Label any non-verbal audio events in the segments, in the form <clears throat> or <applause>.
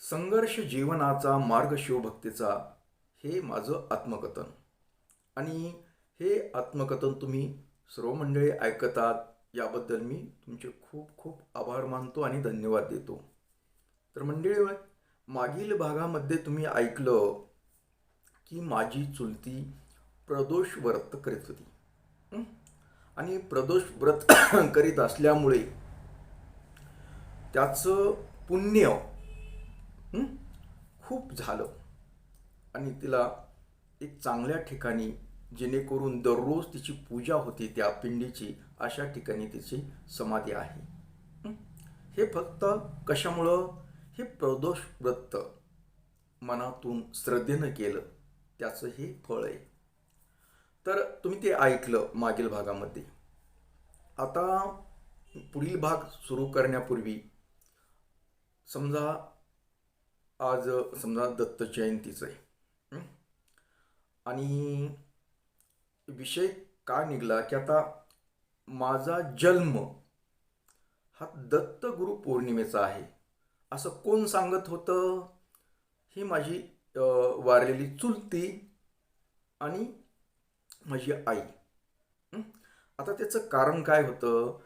संघर्ष जीवनाचा मार्ग शिवभक्तीचा हे माझं आत्मकथन. आणि हे आत्मकथन तुम्ही सर्व मंडळी ऐकतात याबद्दल मी तुमचे खूप खूप आभार मानतो आणि धन्यवाद देतो. तर मंडळी मागील भागामध्ये तुम्ही ऐकलं की माझी चुलती प्रदोष व्रत करीत होती. आणि प्रदोष व्रत <coughs> करीत असल्यामुळे त्याचं पुण्य खूप झालं. आणि तिला एक चांगल्या ठिकाणी जेणेकरून दररोज तिची पूजा होती त्या पिंडीची अशा ठिकाणी तिची समाधी आहे. हे फक्त कशामुळं? हे प्रदोष व्रत मनातून श्रद्धेनं केलं. त्याचं हे फळ आहे. तर तुम्ही ते ऐकलं मागील भागामध्ये. आता पुढील भाग सुरू करण्यापूर्वी समजा आज समजा दत्त जयंतीचं आहे. आणि विषय का निघाला की आता माझा जन्म हा दत्त गुरु पौर्णिमेचा आहे. असं कोण सांगत होतं? ही माझी वारलेली चुलती आणि माझी आई. आता त्याचं कारण काय होतं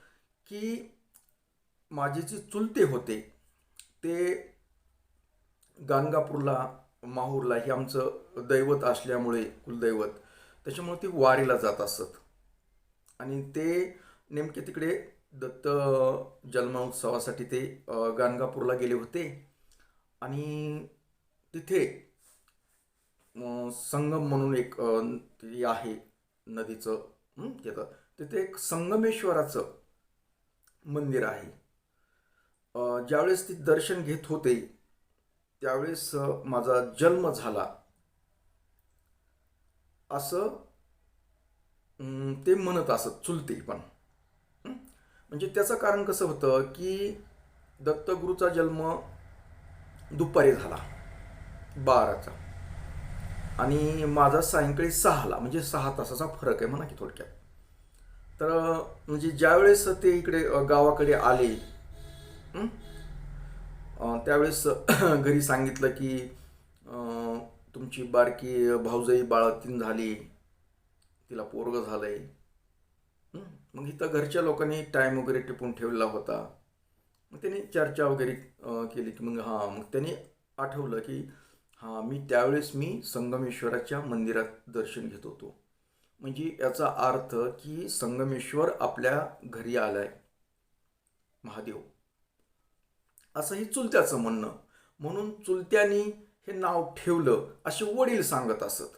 की माझे जे चुलते होते ते गाणगापूरला माहूरला हे आमचं दैवत असल्यामुळे कुलदैवत त्याच्यामुळे ते वारीला जात असत. आणि ते नेमके तिकडे दत्त जन्मोत्सवासाठी ते गाणगापूरला गेले होते. आणि तिथे संगम म्हणून एक ते आहे नदीचं येतं तिथं तिथे एक संगमेश्वराचं मंदिर आहे. ज्यावेळेस ती दर्शन घेत होते त्यावेळेस माझा जन्म झाला. असं ते म्हणत असत चुलते पण. म्हणजे त्याचं कारण कसं होतं की दत्तगुरूचा जन्म दुपारी झाला बाराचा. आणि माझा सायंकाळी सहाला म्हणजे सहा तासाचा फरक आहे म्हणा की थोडक्यात. तर म्हणजे ज्यावेळेस ते इकडे गावाकडे आले त्यावेळेस <clears throat> घरी सांगितलं की तुमची बारकी भाऊजाई बाळातीन झाली. तिला पोरग झालंय. मग इथं घरच्या लोकांनी टाईम वगैरे टिपून ठेवला होता. मग त्यांनी चर्चा वगैरे केली की मग हां मग त्यांनी आठवलं की हां मी त्यावेळेस मी संगमेश्वराच्या मंदिरात दर्शन घेत होतो. म्हणजे याचा अर्थ की संगमेश्वर आपल्या घरी आलाय. महादेव. असं ही चुलत्याचं म्हणणं. म्हणून चुलत्यांनी हे नाव ठेवलं असे वडील सांगत असत.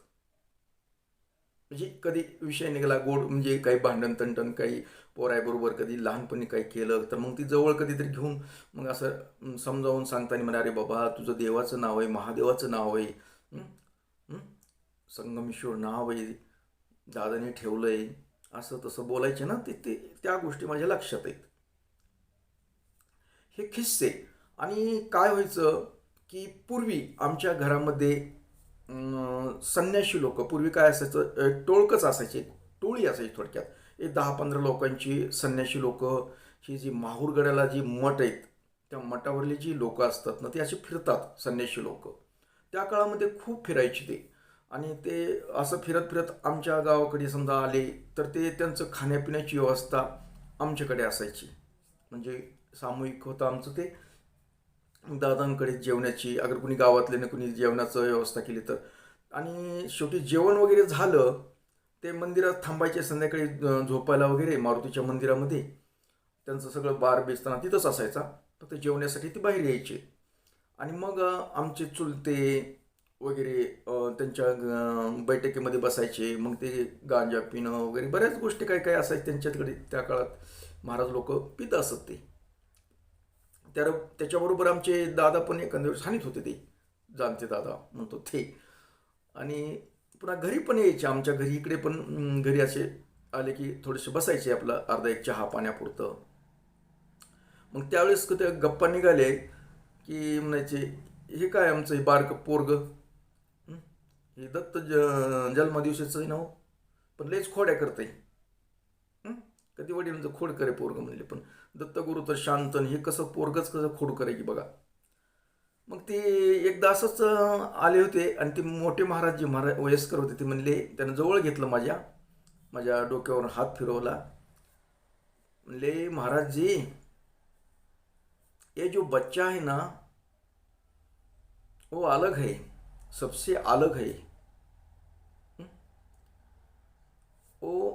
म्हणजे कधी विषय निघाला गोड म्हणजे काही भांडण तंटण काही पोरायबरोबर कधी लहानपणी काही केलं तर मग ती जवळ कधीतरी घेऊन मग असं समजावून सांगताना म्हणा अरे बाबा तुझं देवाचं नाव आहे महादेवाचं नाव आहे. संगमेश्वर नाव आहे दादाने ठेवलंय असं तसं बोलायचे ना ते ते त्या गोष्टी माझ्या लक्षात आहेत. हे खिस्से. आणि काय व्हायचं की पूर्वी आमच्या घरामध्ये संन्याशी लोक पूर्वी काय असायचं टोळकच असायचे टोळी असायची थोडक्यात. एक दहा पंधरा लोकांची संन्याशी लोक ही जी माहूरगडाला जी मठ आहेत त्या मठावरली जी लोक असतात ना ते असे फिरतात संन्याशी लोक. त्या काळामध्ये खूप फिरायचे ते. आणि ते असं फिरत फिरत आमच्या गावाकडे समजा आले तर ते त्यांचं खाण्यापिण्याची व्यवस्था आमच्याकडे असायची. म्हणजे सामूहिक होतं आमचं ते. दादांकडे जेवणाची अगर कुणी गावातल्याने कुणी जेवणाचं व्यवस्था केली तर. आणि शेवटी जेवण वगैरे झालं ते मंदिरात थांबायचे संध्याकाळी झोपायला वगैरे मारुतीच्या मंदिरामध्ये. त्यांचं सगळं बार बेसताना तिथंच असायचा फक्त जेवण्यासाठी ते बाहेर यायचे. आणि मग आमचे चुलते वगैरे त्यांच्या बैठकीमध्ये बसायचे. मग ते गांजा पिणं वगैरे बऱ्याच गोष्टी काय काय असायच्या त्यांच्याकडे त्या काळात. महाराज लोक पित असत ते. त्या त्याच्याबरोबर आमचे दादा पण एखाद्या वेळेस हानीत होते ते. जाणते दादा म्हणतो ते. आणि पुन्हा घरी पण यायचे आमच्या घरी इकडे पण घरी असे आले की थोडेसे बसायचे आपलं अर्धा एक चहा पाण्यापुरतं. मग त्यावेळेस त्या गप्पा निघाले की म्हणायचे हे काय आमचं हे बारक पोरग? हे? दत्त ज जन्मदिवसाचं आहे ना हो. पण लयच खोड्या करते कधी वडिलांचं खोड करे पोरग म्हणले. पण दत्तगुरु तर शांत हे कसं पोरगच कसं खोड करे की बघा. मग ते एकदा असंच आले होते आणि ते मोठे महाराज जे महाराज वयस्कर होते. ते म्हणले त्यानं जवळ घेतलं माझ्या माझ्या डोक्यावर हात फिरवला. म्हणले महाराज जी ये जो बच्चा है ना वो अलग है सबसे अलग है? वो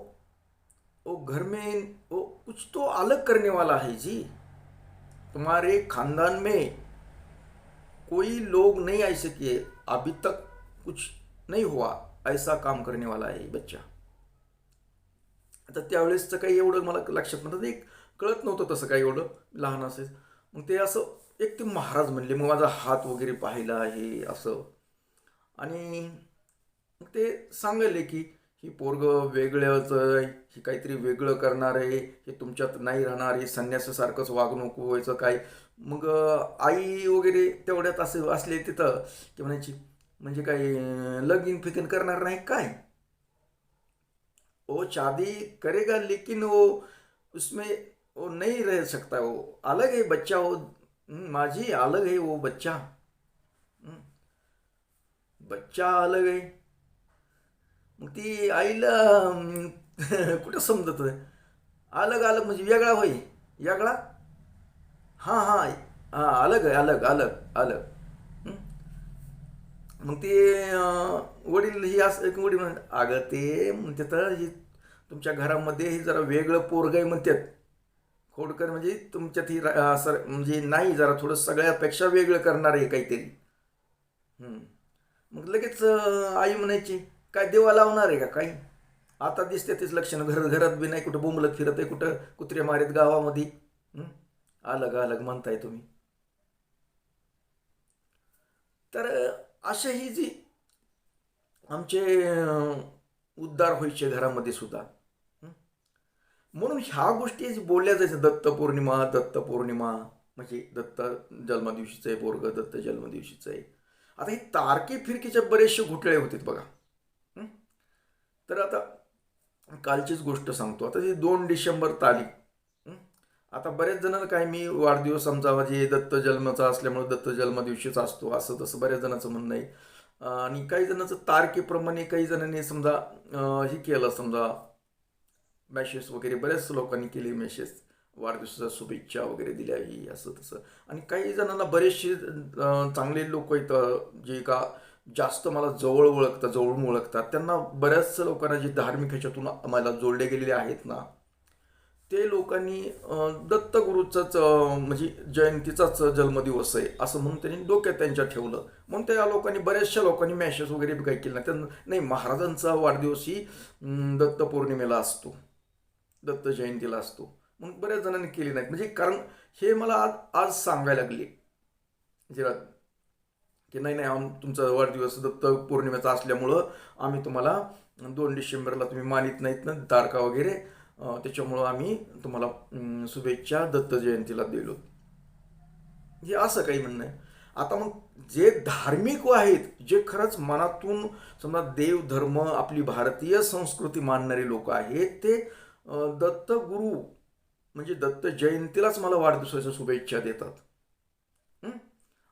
वो घर में वो कुछ तो अलग करने वाला है जी। तुम्हारे खानदान में कोई लोग नहीं ऐसे किए अभी तक कुछ नहीं हुआ। ऐसा काम करने वाला है बच्चा। आता त्यावेळेसचं काही एवढं मला लक्षात नव्हतं. एक कळत नव्हतं तसं काही एवढं लहान असेल मग ते असं एक ते महाराज म्हणले मग माझा हात वगैरे पाहिला आहे असं. आणि मग ते सांगले की ही पोरग वेगळंच आहे ही काहीतरी वेगळं करणार आहे हे तुमच्यात नाही राहणार हे संन्यासासारखंच वागणूक व्हायचं काय? मग आई वगैरे तेवढ्यात असे असले तिथं की म्हणायची म्हणजे काय लगीन फिकीन करणार नाही काय? ओ शादी करेगा लेकिन वो उसमें वो नहीं रह सकता वो अलग है बच्चा वो माझी अलग है वो बच्चा. बच्चा अलग आहे मग ती आईला <laughs> कुठं समजत अलग अलग म्हणजे वेगळा होय. वेगळा? हां हां हां अलग आहे अलग अलग अलग. मग ते वडील ही असं एक वडील म्हणत अगं ते म्हणते तर ही तुमच्या घरामध्ये हे जरा वेगळं पोरग आहे म्हणतात. खोडकर म्हणजे तुमच्यात ही असं म्हणजे नाही जरा थोडं सगळ्यापेक्षा वेगळं करणार आहे काहीतरी. मग लगेच आई म्हणायची काय देवा लावणार आहे का? काही आता दिसते तेच लक्षणं. घर घरात बी नाही कुठं बोंबलत फिरत आहे कुठं कुत्रे मारीत गावामध्ये. अलग अलग म्हणताय तुम्ही. तर अशा ही जी आमचे उद्धार व्हायचे घरामध्ये सुद्धा. म्हणून ह्या गोष्टी जी बोलल्या जायचं दत्त पौर्णिमा दत्त पौर्णिमा म्हणजे दत्त जन्मदिवशीचं आहे पोरग दत्त जन्मदिवशीचं आहे. आता हे तारके फिरकीच्या बरेचसे घोटळे होते बघा. तर आता कालचीच गोष्ट सांगतो. आता ही दोन डिसेंबर तारीख आता बरेच जण काय मी वाढदिवस आमचा म्हणजे दत्त जन्माचा असल्यामुळे दत्त जन्मदिवशीच असतो असं तसं बऱ्याच जणांचं म्हणणं आहे. आणि काही जणांचं तारखेप्रमाणे काही जणांनी समजा हे केलं समजा मॅसेज वगैरे बऱ्याच लोकांनी केले मेसेज वाढदिवसाच्या शुभेच्छा वगैरे दिल्या ही असं तसं. आणि काही जणांना बरेचसे चांगले लोक आहेत जे का जास्त मला जवळ ओळखतात जवळून ओळखतात. त्यांना बऱ्याचशा लोकांना जे धार्मिक ह्याच्यातून मला जोडले गेलेले आहेत ना ते लोकांनी दत्तगुरूचाच म्हणजे जयंतीचाच जन्मदिवस आहे असं म्हणून त्यांनी डोक्यात त्यांच्या ठेवलं. म्हणून त्या लोकांनी बऱ्याचशा लोकांनी मॅसेज वगैरे काही केलं नाही. त्यांना नाही महाराजांचा वाढदिवस ही दत्त पौर्णिमेला असतो. दत्त जयंतीला असतो. मग बऱ्याच जणांनी केली नाहीत. म्हणजे कारण हे मला आज आज सांगायला लागले. जरा की नाही नाही आम तुमचा वाढदिवस दत्त पौर्णिमेचा असल्यामुळं आम्ही तुम्हाला दोन डिसेंबरला तुम्ही मानित नाहीत ना तारखा वगैरे. त्याच्यामुळं आम्ही तुम्हाला शुभेच्छा दत्त जयंतीला दिलो. हे असं काही म्हणणं आहे. आता मग जे धार्मिक आहेत जे खरंच मनातून समजा देव धर्म आपली भारतीय संस्कृती मानणारे लोक आहेत ते दत्त गुरु म्हणजे दत्त जयंतीलाच मला वाढदिवसाच्या शुभेच्छा देतात.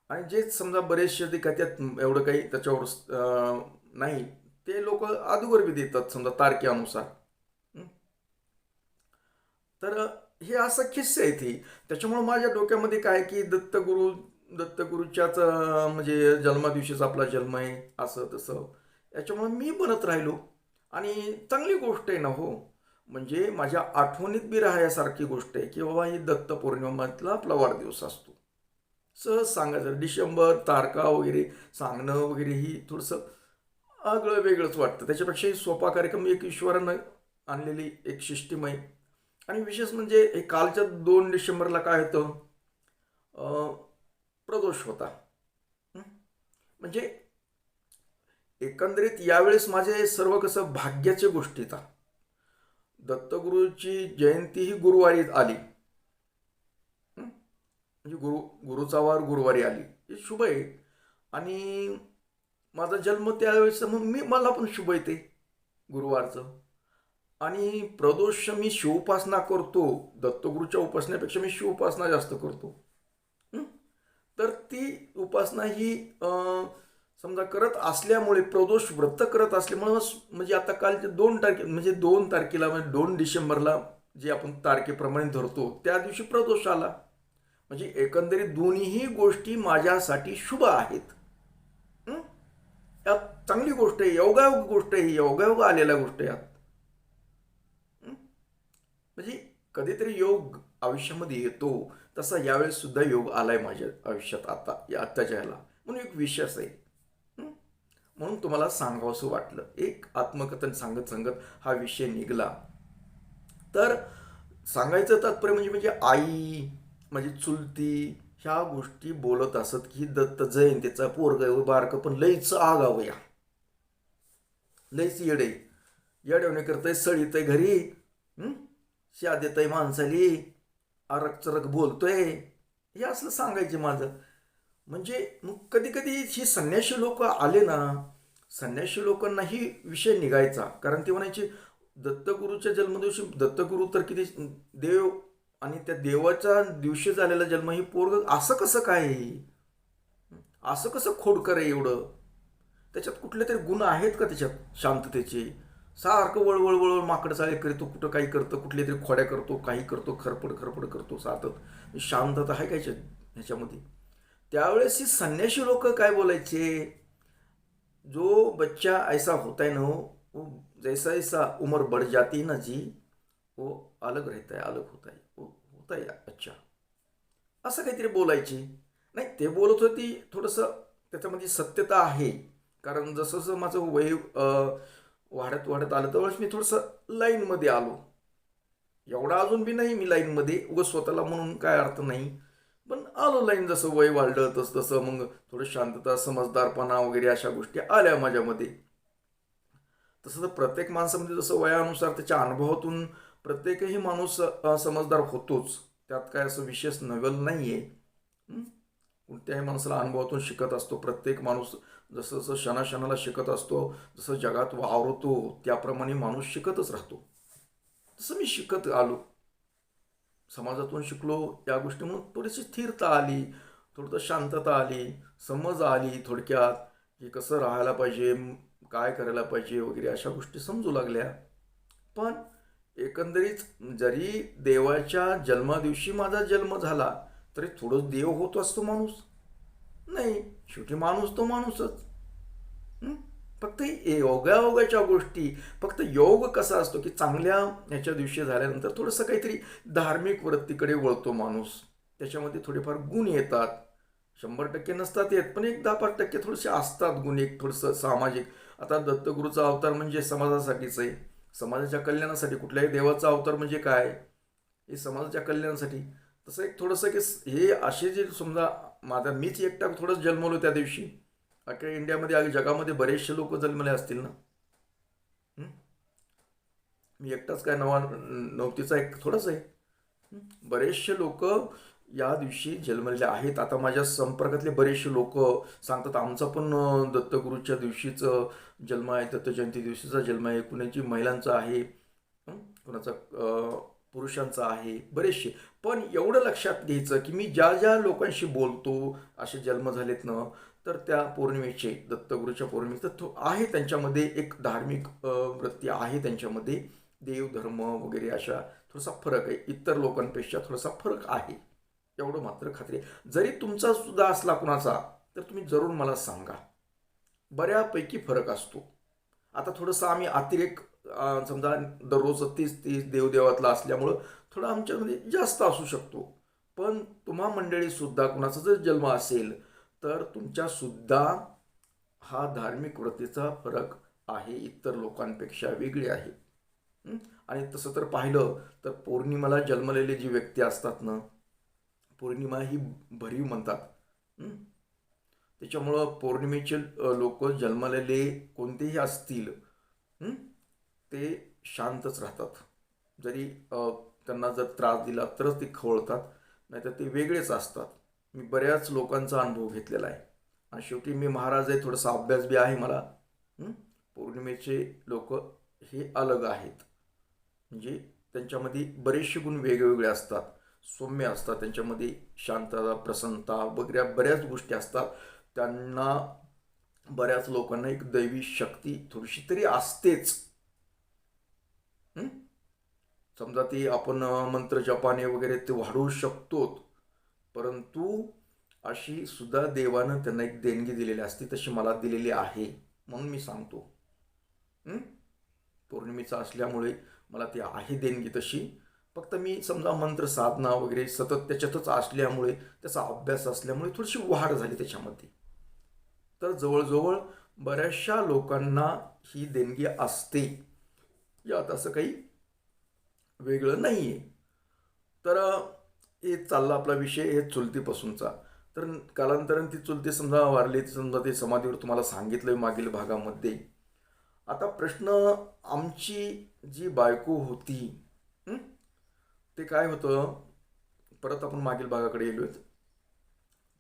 आणि जे समजा बरेचसे ते काय त्यात एवढं काही त्याच्यावर नाही ते लोक अगोदर बी देतात समजा तारखेनुसार. तर हे असं किस्से आहेत ही त्याच्यामुळं माझ्या डोक्यामध्ये काय की दत्तगुरु दत्तगुरूच्याच म्हणजे जन्मादिवशीच आपला जन्म आहे असं तसं. याच्यामुळं मी बनत राहिलो. आणि चांगली गोष्ट आहे ना हो. म्हणजे माझ्या आठवणीत बी राहण्यासारखी गोष्ट आहे की बाबा ही दत्त पौर्णिमातला आपला वाढदिवस असतो. सहज सांगायचं डिसेंबर तारखा वगैरे सांगणं वगैरे ही थोडंसं आगळं वेगळंच वाटतं. त्याच्यापेक्षाही सोपा कार्यक्रम एक ईश्वरानं आणलेली एक सिस्टीम आहे आणि विशेष म्हणजे हे कालच्या दोन डिसेंबरला काय होतं? प्रदोष होता. म्हणजे एकंदरीत यावेळेस माझे सर्व कसं भाग्याचे गोष्टी दत्तगुरूची जयंती ही गुरुवारी आली. म्हणजे गुरु गुरुचा वार गुरुवारी आली. हे शुभ आहे. आणि माझा जन्म त्यावेळेस मग मी मला पण शुभ येते गुरुवारचं. आणि प्रदोष मी शिवोपासना करतो. दत्तगुरूच्या उपासनेपेक्षा मी शिवोपासना जास्त करतो. तर ती उपासना ही समजा करत असल्यामुळे प्रदोष व्रत करत असल्यामुळे म्हणजे आता कालचे दोन तारखे म्हणजे दोन तारखेला म्हणजे दोन डिसेंबरला जे आपण तारखेप्रमाणे धरतो त्या दिवशी प्रदोष आला. म्हणजे एकंदरीत दोन्हीही गोष्टी माझ्यासाठी शुभ आहेत. यात चांगली गोष्ट आहे योगायोग गोष्ट आहे योगायोग आलेल्या गोष्ट आहे यात. म्हणजे कधीतरी योग आयुष्यामध्ये येतो तसा यावेळेस सुद्धा योग आलाय माझ्या आयुष्यात आता या आत्ताच्या ह्याला. म्हणून एक विशेष आहे. म्हणून तुम्हाला सांगावंसं वाटलं. एक आत्मकथन सांगत सांगत हा विषय निघाला. तर सांगायचं तात्पर्य म्हणजे म्हणजे आई म्हणजे चुलती ह्या गोष्टी बोलत असत की दत्त जयंतीचा पोरग बारक पण लईच आगावया लईच येडे येडवणे करतंय सळीतय घरी हं? शा देतय माणसाली अरक चरक बोलतोय. हे असलं सांगायचे माझं. म्हणजे मग कधी कधी ही संन्याशी लोक आले ना संन्याशी लोकांनाही विषय निघायचा. कारण ते म्हणायचे दत्तगुरूच्या जन्मदिवशी दत्तगुरू तर किती देव आणि त्या देवाच्या दिवशी झालेला जन्म ही पोरग असं कसं काय असं कसं खोडकर आहे एवढं? त्याच्यात कुठले तरी गुण आहेत का त्याच्यात शांततेचे? सारखं वळवळ वळवळ माकड चाळे करतो कुठं काही करतं कुठले तरी खोड्या करतो काही करतो खरपड खरपड करतो सातत. शांतता आहे काय ह्याच्यात- ह्याच्यामध्ये त्यावेळेस ही संन्याशी लोक काय बोलायचे? जो बच्चा ऐसा होता है हो, ना जैसा ऐसा उम्र बढ़ जाती है ना जी वो अलग रहता है अलग होता है. वो होता अच्छा. असं काहीतरी बोलायची. नाही ते बोलत होती थोडंसं त्याच्यामध्ये सत्यता आहे. कारण जसं जसं माझं वय वाढत वाढत आलं त्यावेळेस मी थोडंसं लाईनमध्ये आलो. एवढा अजून बी नाही मी लाईनमध्ये व स्वतःला म्हणून काय अर्थ नाही. पण आलो लाईन जसं वय वाढलं तसं तसं मग थोडं शांतता समजदारपणा वगैरे अशा गोष्टी आल्या माझ्यामध्ये. तसं तर प्रत्येक माणसामध्ये जसं वयानुसार त्याच्या अनुभवातून प्रत्येकही माणूस समजदार होतोच. त्यात काय असं विशेष नवल नाही आहे कोणत्याही माणसाला अनुभवातून शिकत असतो. प्रत्येक माणूस जसं जसं क्षणाक्षणाला शिकत असतो जसं जगात वावरतो त्याप्रमाणे माणूस शिकतच राहतो. तसं मी शिकत आलो समाजातून शिकलो या गोष्टी थोडीशी स्थिरता आली थोडंसं शांतता आली समज आली थोडक्यात की कसं राहायला पाहिजे काय करायला पाहिजे वगैरे अशा गोष्टी समजू लागल्या. पण एकंदरीत जरी देवाच्या जन्मादिवशी माझा जन्म झाला तरी थोडं देव होत असतो माणूस. नाही शेवटी माणूस तो माणूसच. फक्त फक्त योगायोगाच्या गोष्टी फक्त योग कसा असतो की चांगल्या ह्याच्या दिवशी झाल्यानंतर थोडंसं काहीतरी धार्मिक वृत्तीकडे वळतो माणूस. त्याच्यामध्ये थोडेफार गुण येतात. शंभर टक्के नसतात येत पण एक दहा पाच टक्के थोडेसे असतात गुण एक थोडंसं सामाजिक. आता दत्तगुरूचा अवतार म्हणजे समाजासाठीच आहे. समाजाच्या कल्याणासाठी कुठल्याही देवाचा अवतार म्हणजे काय? हे समाजाच्या कल्याणासाठी. तसं एक थोडंसं की हे असे जे समजा माझा मीच एकटा थोडंच जन्मलो त्या दिवशी. अख्या इंडियामध्ये आणि जगामध्ये बरेचसे लोक जन्मले असतील ना? मी एकटाच काय नवा नवतीचा एक थोडंच आहे. बरेचसे लोक या दिवशी जन्मलेले आहेत. आता माझ्या संपर्कातले बरेचसे लोक सांगतात आमचा पण दत्तगुरूच्या दिवशीचं जन्म आहे दत्त जयंती दिवशीचा जन्म आहे. कुणाची महिलांचा आहे कुणाचा पुरुषांचा आहे बरेचसे. पण एवढं लक्षात घ्यायचं की मी ज्या ज्या लोकांशी बोलतो असे जन्म झालेत ना तर त्या पौर्णिमेचे दत्तगुरूच्या पौर्णिमेचं तो आहे त्यांच्यामध्ये एक धार्मिक वृत्ती आहे त्यांच्यामध्ये. देव धर्म वगैरे अशा थोडासा फरक आहे. इतर लोकांपेक्षा थोडासा फरक आहे. एवढं मात्र खात्री आहे. जरी तुमचा सुद्धा असला कुणाचा तर तुम्ही जरूर मला सांगा. बऱ्यापैकी फरक असतो. आता थोडंसं आम्ही अतिरेक समजा दररोज तीस तीस देवदेवातला असल्यामुळं थोडं आमच्यामध्ये जास्त असू शकतो. पण तुम्हा मंडळीसुद्धा कुणाचा जर जन्म असेल तर तुमच्यासुद्धा हा धार्मिक वृत्तीचा फरक आहे इतर लोकांपेक्षा वेगळी आहे. आणि तसं तर पाहिलं तर पौर्णिमाला जन्मलेले जी व्यक्ती असतात ना पौर्णिमा ही भरीव म्हणतात? त्याच्यामुळं पौर्णिमेचे लोक जन्मलेले कोणतेही असतील हं? ते शांतच राहतात जरी त्यांना जर त्रास दिला तरच ते खवळतात नाहीतर ते वेगळेच असतात मी बऱ्याच लोकांचा अनुभव घेतलेला आहे आणि शेवटी मी महाराज आहे थोडासा अभ्यास बी आहे मला? पौर्णिमेचे लोक हे अलग आहेत म्हणजे त्यांच्यामध्ये बरेचसे गुण वेगवेगळे असतात सौम्य असतात त्यांच्यामध्ये शांतता प्रसन्नता वगैरे बऱ्याच गोष्टी असतात. त्यांना बऱ्याच लोकांना एक दैवी शक्ती थोडीशी तरी असतेच. समजा ती आपण मंत्र जपाने वगैरे ते वाढवू शकतो परंतु अशी सुद्धा देवानं त्यांना एक देणगी दिलेली असते तशी मला दिलेली आहे म्हणून मी सांगतो. पौर्णिमेचा असल्यामुळे मला ती आहे देणगी तशी. फक्त मी समजा मंत्र साधना वगैरे सतत त्याच्यातच असल्यामुळे त्याचा अभ्यास असल्यामुळे थोडीशी वाढ झाली त्याच्यामध्ये. तर जवळजवळ बऱ्याचशा लोकांना ही देणगी असते. यात असं काही वेगळं नाही आहे तर हे चालला आपला विषय हे चुलतीपासूनचा. तर कालांतराने ती चुलती समजा वारली समजा ते समाधीवर तुम्हाला सांगितलं मागील भागामध्ये. आता प्रश्न आमची जी बायको होती ते काय होतं परत आपण मागील भागाकडे गेलो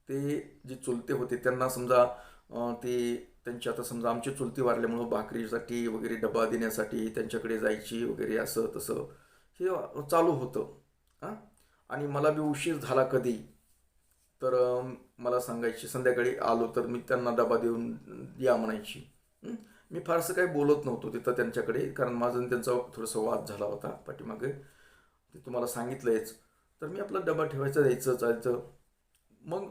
ते जे चुलते होते त्यांना समजा ते त्यांची आता समजा आमची चुलती वारल्यामुळं भाकरीसाठी वगैरे डबा देण्यासाठी त्यांच्याकडे जायची वगैरे असं तसं हे चालू होतं. हां? आणि मला बी उशीर झाला कधी? तर मला सांगायची संध्याकाळी आलो तर मी त्यांना डबा देऊन या म्हणायची. मी फारसं काही बोलत नव्हतो तिथं त्यांच्याकडे कारण माझं त्यांचा थोडासा वाद झाला होता पाठीमागे. ते तुम्हाला सांगितलंयच. तर मी आपला डबा ठेवायचा द्यायचं चालचं मग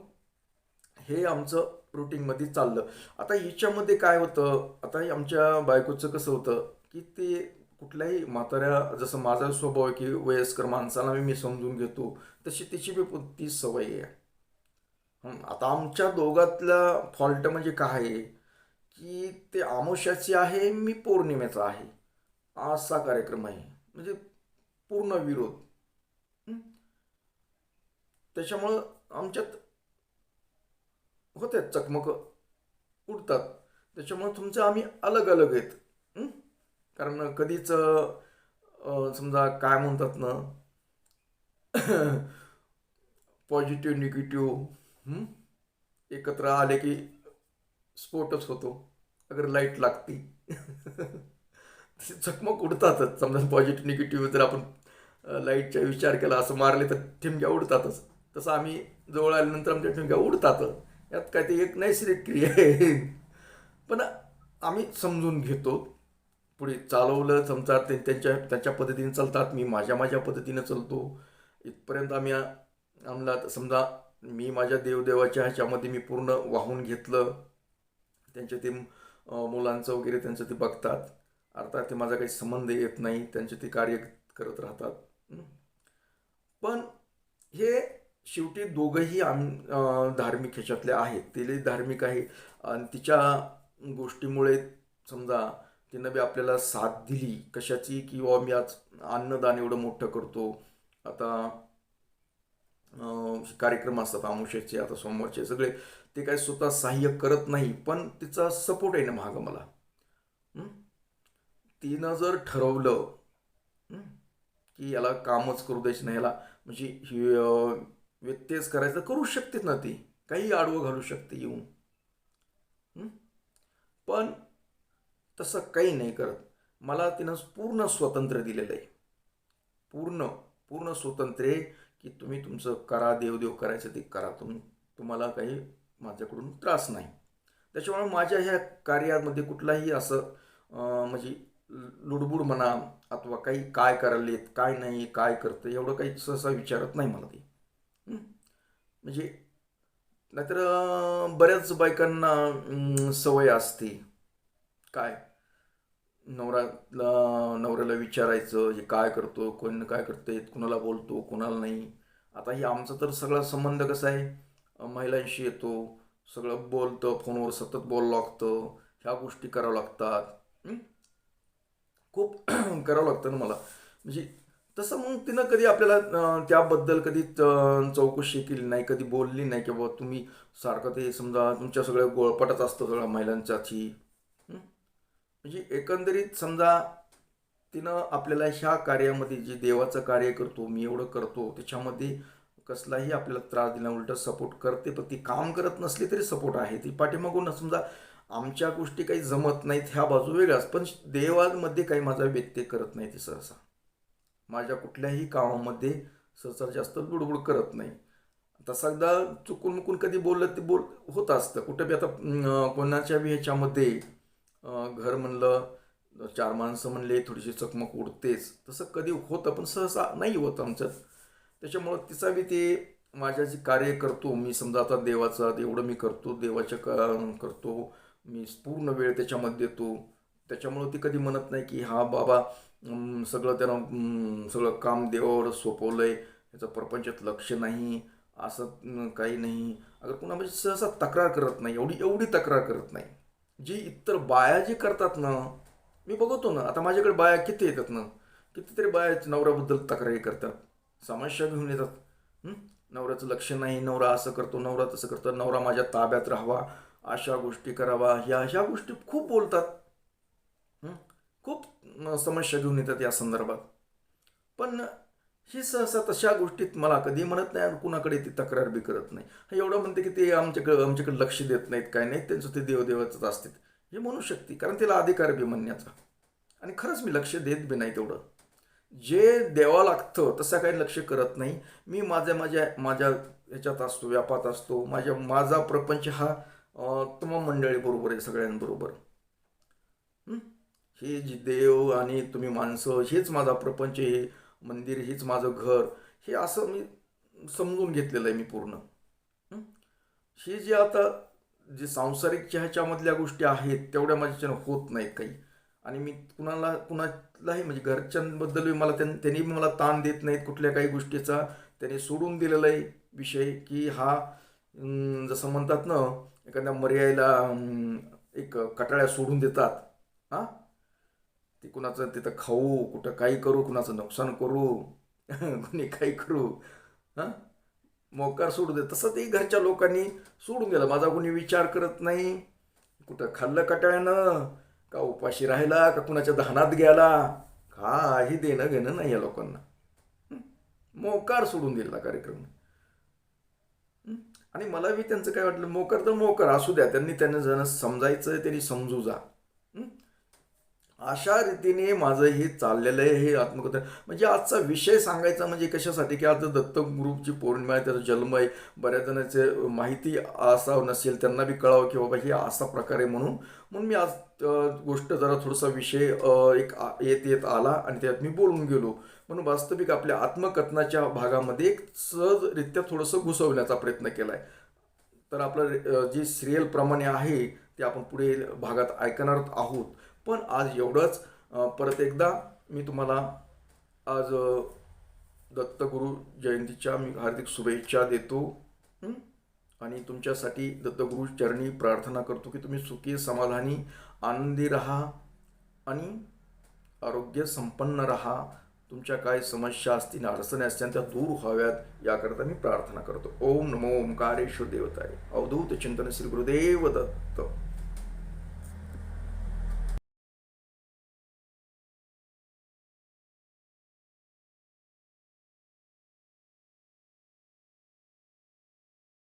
हे आमचं रुटीनमध्ये चाललं. आता हिच्यामध्ये काय होतं? आता हे आमच्या बायकोचं कसं होतं की ते कुठल्याही म्हाताऱ्या जसं माझा स्वभाव आहे की वयस्कर माणसाला मी समजून घेतो तशी तिची बी ती सवय आहे. आता आमच्या दोघातला फॉल्ट म्हणजे काय आहे? की ते आमोशाची आहे मी पौर्णिमेचा आहे. असा कार्यक्रम आहे. म्हणजे पूर्ण विरोध. त्याच्यामुळं आमच्यात होते चकमक उडतात. त्याच्यामुळं तुमचं आम्ही अलग अलग आहेत कारण कधीच समजा काय म्हणतात ना <laughs> पॉझिटिव्ह निगेटिव्ह एकत्र आले की स्फोटच होतो. अगर लाइट लागती. <laughs> चकमक उडतातच. समजा पॉझिटिव्ह निगेटिव्ह जर आपण लाईटचा विचार केला असं मारले तर ठिमक्या उडतातच. तसं आम्ही जवळ आल्यानंतर आमच्या ठिमक्या उडतात. यात काय ते एक नैसर्गिक क्रिया आहे. पण आम्ही समजून घेतो. पुढे चालवलं समजा ते त्यांच्या त्यांच्या पद्धतीने चालतात. मी माझ्या माझ्या पद्धतीनं चालतो. इथपर्यंत आम्ही आम्हाला समजा मी माझ्या देवदेवाच्या ह्याच्यामध्ये मी पूर्ण वाहून घेतलं. त्यांच्या ते मुलांचं वगैरे त्यांचं ते बघतात. अर्थात ते माझा काही संबंध येत नाही. त्यांचे ते कार्य करत राहतात. पण हे शेवटी दोघंही आम अं, धार्मिक ह्याच्यातले आहेत. तिले धार्मिक आहे. आणि तिच्या गोष्टीमुळे समजा तिनं बी आपल्याला साथ दिली कशाची की बाबा मी आज अन्नदान एवढं मोठं करतो. आता कार्यक्रम असतात आमुष्याचे आता सोमवारचे सगळे. ते काय स्वतः सहाय्य करत नाही पण तिचा सपोर्ट आहे ना मागं मला. तिनं जर ठरवलं की याला कामच करू द्यायचं नाही याला. म्हणजे ही व्यत्ययच करायचं करू शकतेच ना ती. काही आडवं घालू शकते येऊन. पण तसं काही नाही करत. मला तिनं पूर्ण स्वातंत्र्य दिलेलं आहे. पूर्ण पूर्ण स्वातंत्र्य आहे की तुम्ही तुमचं करा देवदेव करायचं ते करा. तुम तुम्हाला काही माझ्याकडून त्रास नाही. त्याच्यामुळे माझ्या ह्या कार्यामध्ये कुठलाही असं म्हणजे लुडबुड म्हणा अथवा काही काय करायलेत काय नाही काय करतं एवढं काही सहसा विचारत नाही मला ते. म्हणजे नाहीतर बऱ्याच बायकांना सवय असते. काय? नवऱ्याला नवऱ्याला विचारायचं हे काय करतो कोण काय करते कुणाला बोलतो कुणाला नाही. आता हे आमचा तर सगळा संबंध कसा आहे? महिलांशी येतो सगळं बोलतं फोनवर सतत बोलावं लागतं ह्या गोष्टी कराव्या लागतात. खूप <clears throat> करावं लागतं ना मला. म्हणजे तसं मग तिनं कधी आपल्याला त्याबद्दल कधी चौकशी केली नाही कधी बोलली नाही की बाबा तुम्ही सारखं ते समजा तुमच्या सगळ्या गोळपटच असतं सगळ्या महिलांच्याची. म्हणजे एकंदरीत समजा तिनं आपल्याला ह्या कार्यामध्ये जे देवाचं कार्य करतो मी एवढं करतो त्याच्यामध्ये कसलाही आपल्याला त्रास दिला उलट सपोर्ट करते पण ती काम करत नसली तरी सपोर्ट आहे. ती पाठीमागून समजा आमच्या गोष्टी काही जमत नाहीत ह्या बाजू वेगळ्याच पण देवामध्ये काही माझा व्यत्यय करत नाही ती सहसा. माझ्या कुठल्याही कामामध्ये सहसा जास्त बुडबुड करत नाही. तसा एकदा चुकून मुकून कधी बोललं ते बोल होत असतं. कुठं बी आता कोणाच्या बी ह्याच्यामध्ये घर म्हणलं चार माणसं म्हणले थोडीशी चकमक उडतेच. तसं कधी होतं पण सहसा नाही होत आमच्यात त्याच्यामुळं तिचा बी ते माझ्या जे कार्य करतो मी समजा आता देवाचा एवढं मी करतो देवाच्या क- करतो मी पूर्ण वेळ त्याच्यामध्ये देतो. त्याच्यामुळं ती कधी म्हणत नाही की हा बाबा सगळं त्यानं सगळं काम देवावर सोपवलं आहे त्याचं प्रपंचात लक्ष नाही असं काही नाही. अगर पुन्हा म्हणजे सहसा तक्रार करत नाही एवढी एवढी तक्रार करत नाही. जी इतर बाया जी करतात ना मी बघतो ना आता माझ्याकडे बाया किती येतात ना कितीतरी बाया नवऱ्याबद्दल तक्रारी करतात. समस्या घेऊन येतात. नवऱ्याचं लक्ष नाही नवरा असं करतो नवरा तसं करतो नवरा माझ्या ताब्यात राहावा अशा गोष्टी करावा ह्या ह्या गोष्टी खूप बोलतात. खूप समस्या घेऊन येतात या संदर्भात. पण ही सहसा तशा गोष्टीत मला कधी म्हणत नाही आणि कुणाकडे ती तक्रार बी करत नाही. एवढं म्हणते की ते आमच्याकडे आमच्याकडे लक्ष देत नाहीत काय नाही त्यांचं ते देवदेवाचंच असतात हे म्हणू शकते कारण तिला अधिकार बी म्हणण्याचा. आणि खरंच मी लक्ष देत बी नाही तेवढं. जे द्यावं लागतं तसं काही लक्ष करत नाही. मी माझ्या माझ्या माझ्या ह्याच्यात असतो व्यापात असतो. माझ्या माझा प्रपंच हा अं, तमाम मंडळी बरोबर आहे सगळ्यांबरोबर. हे जे देव आणि तुम्ही माणसं हेच माझा प्रपंच हे मंदिर हेच माझं घर हे असं मी समजून घेतलेलं आहे मी पूर्ण. हे? जे आता जे सांसारिक ह्याच्यामधल्या गोष्टी आहेत तेवढ्या माझ्याच्यानं होत नाहीत काही. आणि मी कुणाला कुणालाही म्हणजे घरच्यांबद्दल मला त्यां त्यांनी मला ताण देत नाहीत कुठल्या काही गोष्टीचा. त्यांनी सोडून दिलेला आहे विषय की हा जसं म्हणतात ना एखाद्या मर्यायला एक कटाळ्या सोडून देतात. हां? ते कुणाचं तिथं खाऊ कुठं काही करू कुणाचं नुकसान करू <laughs> कुणी काही करू हां? मोकार सोडू दे. तसं ते घरच्या लोकांनी सोडून दिलं. माझा कोणी विचार करत नाही. कुठं खाल्लं कटाळ्यानं का उपाशी राहिला? का कुणाच्या धानात गेला? काही देणं घेणं नाही या लोकांना. मोकार सोडून दिला कार्यक्रम. आणि मला बी त्यांचं काय वाटलं? मोकार तर मोकार. असू द्या. त्यांनी त्यांना जण समजायचं त्यांनी समजू जा. अशा रीतीने माझं हे चाललेलं आहे हे आत्मकथा. म्हणजे आजचा विषय सांगायचा म्हणजे कशासाठी? की आज दत्तक ग्रुपची पौर्णिमा आहे त्याचा जन्म आहे. बऱ्याच जणांचे माहिती असा नसेल त्यांना बी कळावं की बाबा हे असा प्रकार आहे म्हणून. म्हणून मी आज गोष्ट जरा थोडासा विषय एक येत येत आला आणि त्यात मी बोलून गेलो. म्हणून वास्तविक आपल्या आत्मकथनाच्या भागामध्ये एक सहजरित्या थोडंसं घुसवण्याचा प्रयत्न केला आहे तर आपलं जी जे आहे ते आपण पुढे भागात ऐकणार आहोत. पण आज एवढंच. परत एकदा मी तुम्हाला आज दत्तगुरू दत्तगुरु जयंतीच्या मी हार्दिक शुभेच्छा देतो. आणि तुमच्यासाठी दत्तगुरु चरणी प्रार्थना करतो की तुम्ही सुखी समाधानी आनंदी राहा आणि आरोग्य संपन्न राहा. तुमच्या काय समस्या असतील अडचणी असतील त्या दूर व्हाव्यात. याकरता मी प्रार्थना करतो. ओम नमो ओंकारेश्वर देवताय. अवधूत चिंतन श्री गुरुदेव दत्त.